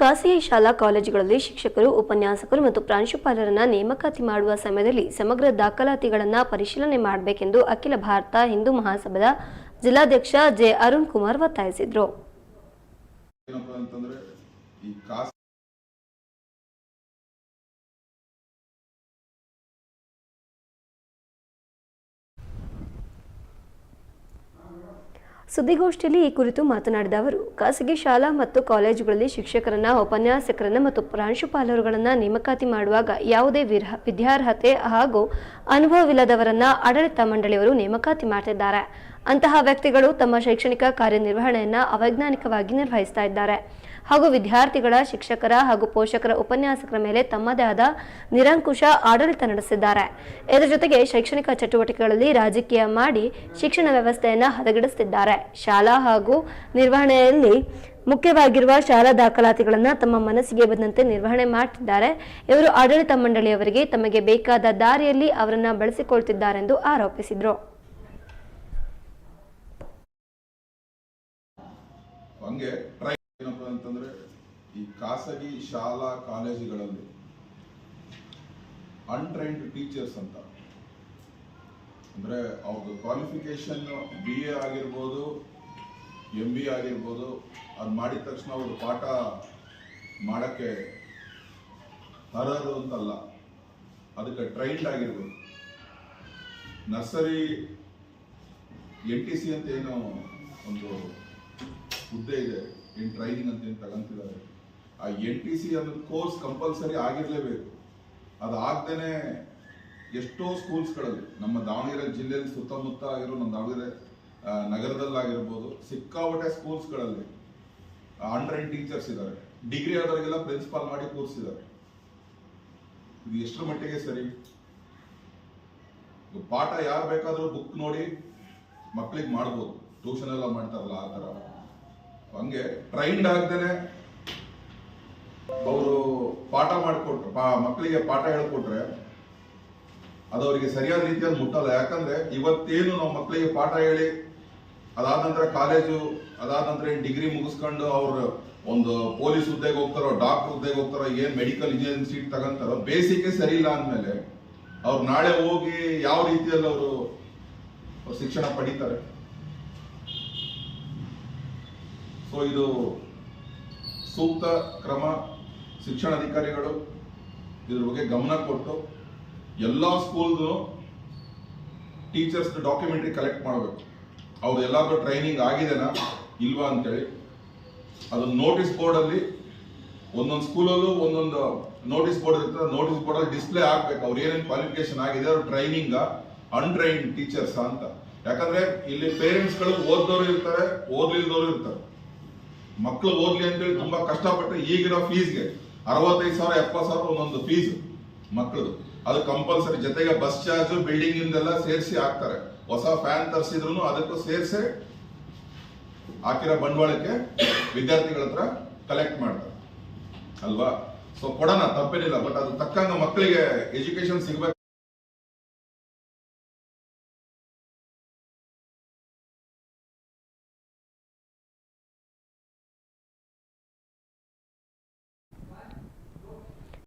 ಖಾಸಗಿ ಶಾಲಾ ಕಾಲೇಜುಗಳಲ್ಲಿ ಶಿಕ್ಷಕರು, ಉಪನ್ಯಾಸಕರು ಮತ್ತು ಪ್ರಾಂಶುಪಾಲರನ್ನ ನೇಮಕಾತಿ ಮಾಡುವ ಸಮಯದಲ್ಲಿ ಸಮಗ್ರ ದಾಖಲಾತಿಗಳನ್ನು ಪರಿಶೀಲನೆ ಮಾಡಬೇಕೆಂದು ಅಖಿಲ ಭಾರತ ಹಿಂದೂ ಮಹಾಸಭಾದ ಜಿಲ್ಲಾಧ್ಯಕ್ಷ ಜೆ ಅರುಣ್ ಕುಮಾರ್ ಒತ್ತಾಯಿಸಿದರು. ಸುದ್ದಿಗೋಷ್ಠಿಯಲ್ಲಿ ಈ ಕುರಿತು ಮಾತನಾಡಿದ ಅವರು, ಖಾಸಗಿ ಶಾಲಾ ಮತ್ತು ಕಾಲೇಜುಗಳಲ್ಲಿ ಶಿಕ್ಷಕರನ್ನ, ಉಪನ್ಯಾಸಕರನ್ನ ಮತ್ತು ಪ್ರಾಂಶುಪಾಲರುಗಳನ್ನ ನೇಮಕಾತಿ ಮಾಡುವಾಗ ಯಾವುದೇ ವಿದ್ಯಾರ್ಹತೆ ಹಾಗೂ ಅನುಭವವಿಲ್ಲದವರನ್ನ ಆಡಳಿತ ಮಂಡಳಿಯವರು ನೇಮಕಾತಿ ಮಾಡ್ತಿದ್ದಾರೆ. ಅಂತಹ ವ್ಯಕ್ತಿಗಳು ತಮ್ಮ ಶೈಕ್ಷಣಿಕ ಕಾರ್ಯನಿರ್ವಹಣೆಯನ್ನ ಅವೈಜ್ಞಾನಿಕವಾಗಿ ನಿರ್ವಹಿಸ್ತಾ ಇದ್ದಾರೆ. ಹಾಗೂ ವಿದ್ಯಾರ್ಥಿಗಳ ಶಿಕ್ಷಕರ ಹಾಗೂ ಪೋಷಕರ ಉಪನ್ಯಾಸಕರ ಮೇಲೆ ತಮ್ಮದೇ ಆದ ನಿರಂಕುಶ ಆಡಳಿತ ನಡೆಸಿದ್ದಾರೆ. ಇದರ ಜೊತೆಗೆ ಶೈಕ್ಷಣಿಕ ಚಟುವಟಿಕೆಗಳಲ್ಲಿ ರಾಜಕೀಯ ಮಾಡಿ ಶಿಕ್ಷಣ ವ್ಯವಸ್ಥೆಯನ್ನು ಹದಗೆಡಿಸುತ್ತಿದ್ದಾರೆ ಶಾಲಾ ಹಾಗೂ ನಿರ್ವಹಣೆಯಲ್ಲಿ ಮುಖ್ಯವಾಗಿರುವ ಶಾಲಾ ದಾಖಲಾತಿಗಳನ್ನು ತಮ್ಮ ಮನಸ್ಸಿಗೆ ಬಂದಂತೆ ನಿರ್ವಹಣೆ ಮಾಡ್ತಿದ್ದಾರೆ. ಇವರು ಆಡಳಿತ ಮಂಡಳಿಯವರಿಗೆ ತಮಗೆ ಬೇಕಾದ ದಾರಿಯಲ್ಲಿ ಅವರನ್ನು ಬಳಸಿಕೊಳ್ತಿದ್ದಾರೆಂದು ಆರೋಪಿಸಿದರು. ಹಂಗೆ ಈ ಖಾಸಗಿ ಶಾಲಾ ಕಾಲೇಜುಗಳಲ್ಲಿ ಅನ್ಟ್ರೈನ್ಡ್ ಟೀಚರ್ಸ್ ಅಂತ. ಅಂದ್ರೆ ಅವ್ರದ್ದು ಕ್ವಾಲಿಫಿಕೇಶನ್ ಬಿ ಎ ಆಗಿರ್ಬೋದು ಎಂ ಬಿ ಆಗಿರ್ಬೋದು, ಅದು ಮಾಡಿದ ತಕ್ಷಣ ಅವರು ಪಾಠ ಮಾಡಕ್ಕೆ ಅರ್ಹರು ಅಂತಲ್ಲ. ಅದಕ್ಕೆ ಟ್ರೈನ್ಡ್ ಆಗಿರ್ಬೋದು. ನರ್ಸರಿ ಎನ್ ಟಿ ಸಿ ಅಂತ ಏನೋ ಒಂದು ಹುದ್ದೆ ಇದೆ. ಏನು ಟ್ರೈನಿಂಗ್ ಅಂತ ಏನು ತಗೊಂತಿದ್ದಾರೆ? ಆ ಎನ್ ಟಿ ಸಿ ಅನ್ನೋದು ಕೋರ್ಸ್ ಕಂಪಲ್ಸರಿ ಆಗಿರಲೇಬೇಕು. ಅದಾಗ್ದೇನೆ ಎಷ್ಟೋ ಸ್ಕೂಲ್ಸ್ಗಳಲ್ಲಿ, ನಮ್ಮ ದಾವಣಗೆರೆ ಜಿಲ್ಲೆಯಲ್ಲಿ ಸುತ್ತಮುತ್ತ ಆಗಿರೋ ನಮ್ಮ ದಾವಣಗೆರೆ ನಗರದಲ್ಲಾಗಿರ್ಬೋದು, ಸಿಕ್ಕಾಪಟ್ಟೆ ಸ್ಕೂಲ್ಸ್ಗಳಲ್ಲಿ ಅಂಡ್ರೈನ್ ಟೀಚರ್ಸ್ ಇದ್ದಾರೆ. ಡಿಗ್ರಿ ಆದವರಿಗೆಲ್ಲ ಪ್ರಿನ್ಸಿಪಾಲ್ ಮಾಡಿ ಕೂರಿಸಿದ್ದಾರೆ. ಇದು ಎಷ್ಟರ ಮಟ್ಟಿಗೆ ಸರಿ? ಪಾಠ ಯಾರು ಬೇಕಾದರೂ ಬುಕ್ ನೋಡಿ ಮಕ್ಕಳಿಗೆ ಮಾಡ್ಬೋದು. ಟ್ಯೂಷನ್ ಎಲ್ಲ ಮಾಡ್ತಾರಲ್ಲ ಆ ಥರ. ಹಂಗೆ ಟ್ರೈನ್ಡ್ ಆಗ್ದೇನೆ ಅವರು ಪಾಠ ಮಾಡಿಕೊಟ್ರು ಮಕ್ಕಳಿಗೆ ಪಾಠ ಹೇಳ್ಕೊಟ್ರೆ ಅದು ಅವರಿಗೆ ಸರಿಯಾದ ರೀತಿಯಲ್ಲಿ ಮುಟ್ಟಲ್ಲ. ಯಾಕಂದ್ರೆ ಇವತ್ತೇನು ನಾವು ಮಕ್ಕಳಿಗೆ ಪಾಠ ಹೇಳಿ, ಅದಾದ ನಂತರ ಕಾಲೇಜು ಅದಾದ ನಂತರ ಡಿಗ್ರಿ ಮುಗಿಸ್ಕೊಂಡು ಅವರು ಒಂದು ಪೊಲೀಸ್ ಹುದ್ದೆಗೆ ಹೋಗ್ತಾರೋ ಡಾಕ್ಟರ್ ಹುದ್ದೆಗೆ ಹೋಗ್ತಾರೋ, ಏನ್ ಮೆಡಿಕಲ್ ಇಂಜಿನಿಯರಿಂಗ್ ಸೀಟ್ ತಗೊಂತಾರೋ ಬೇಸಿಕ್ ಸರಿ ಇಲ್ಲ ಅಂದ್ಮೇಲೆ ಅವ್ರು ನಾಳೆ ಹೋಗಿ ಯಾವ ರೀತಿಯಲ್ಲಿ ಅವರು ಶಿಕ್ಷಣ ಪಡಿತಾರೆ? ಸೊ ಇದು ಸೂಕ್ತ ಕ್ರಮ. ಶಿಕ್ಷಣಾಧಿಕಾರಿಗಳು ಇದ್ರ ಬಗ್ಗೆ ಗಮನ ಕೊಟ್ಟು ಎಲ್ಲ ಸ್ಕೂಲ್ದು ಟೀಚರ್ಸ್ ಡಾಕ್ಯುಮೆಂಟ್ರಿ ಕಲೆಕ್ಟ್ ಮಾಡಬೇಕು. ಅವ್ರು ಎಲ್ಲಾದ್ರೂ ಟ್ರೈನಿಂಗ್ ಆಗಿದೆನಾ ಇಲ್ವಾ ಅಂತೇಳಿ ಅದು ನೋಟಿಸ್ ಬೋರ್ಡ್ ಅಲ್ಲಿ ಒಂದೊಂದು ಸ್ಕೂಲಲ್ಲೂ ಒಂದೊಂದು ನೋಟಿಸ್ ಬೋರ್ಡ್ ಇರ್ತದೆ ನೋಟಿಸ್ ಬೋರ್ಡ್ ಅಲ್ಲಿ ಡಿಸ್ಪ್ಲೇ ಆಗಬೇಕು ಅವ್ರು ಏನೇನು ಕ್ವಾಲಿಫಿಕೇಶನ್ ಆಗಿದೆ, ಅವ್ರ ಟ್ರೈನಿಂಗ್ ಅನ್ಟ್ರೈನ್ ಟೀಚರ್ಸ್ ಅಂತ. ಯಾಕಂದ್ರೆ ಇಲ್ಲಿ ಪೇರೆಂಟ್ಸ್ಗಳು ಓದ್ದವ್ರು ಇರ್ತಾರೆ ಓದ್ಲಿಲ್ದವರು ಇರ್ತಾರೆ. ಮಕ್ಕಳು ಓದ್ಲಿ ಅಂತೇಳಿ ತುಂಬಾ ಕಷ್ಟಪಟ್ಟು ಈಗಿರೋ ಫೀಸ್ಗೆ ಅರವತ್ತೈದು ಸಾವಿರ, ಎಪ್ಪತ್ತು ಸಾವಿರ ಒಂದೊಂದು ಫೀಸ್ ಮಕ್ಕಳದು ಅದು ಕಂಪಲ್ಸರಿ ಜೊತೆಗೆ ಬಸ್ ಚಾರ್ಜ್ ಬಿಲ್ಡಿಂಗ್ ಇಂದೆಲ್ಲ ಸೇರಿಸಿ ಹಾಕ್ತಾರೆ. ಹೊಸ ಫ್ಯಾನ್ ತರಿಸಿದ್ರು ಅದಕ್ಕೂ ಸೇರಿಸಿ ಹಾಕಿರೋ ಬಂಡವಾಳಕ್ಕೆ ವಿದ್ಯಾರ್ಥಿಗಳ ಹತ್ರ ಕಲೆಕ್ಟ್ ಮಾಡ್ತಾರೆ. ಅಲ್ವಾ? ಸೊ ಕೊಡೋಣ, ತಪ್ಪೇನಿಲ್ಲ ಬಟ್ ಅದು ತಕ್ಕಂಗ ಮಕ್ಕಳಿಗೆ ಎಜುಕೇಶನ್ ಸಿಗ್ಬೇಕು.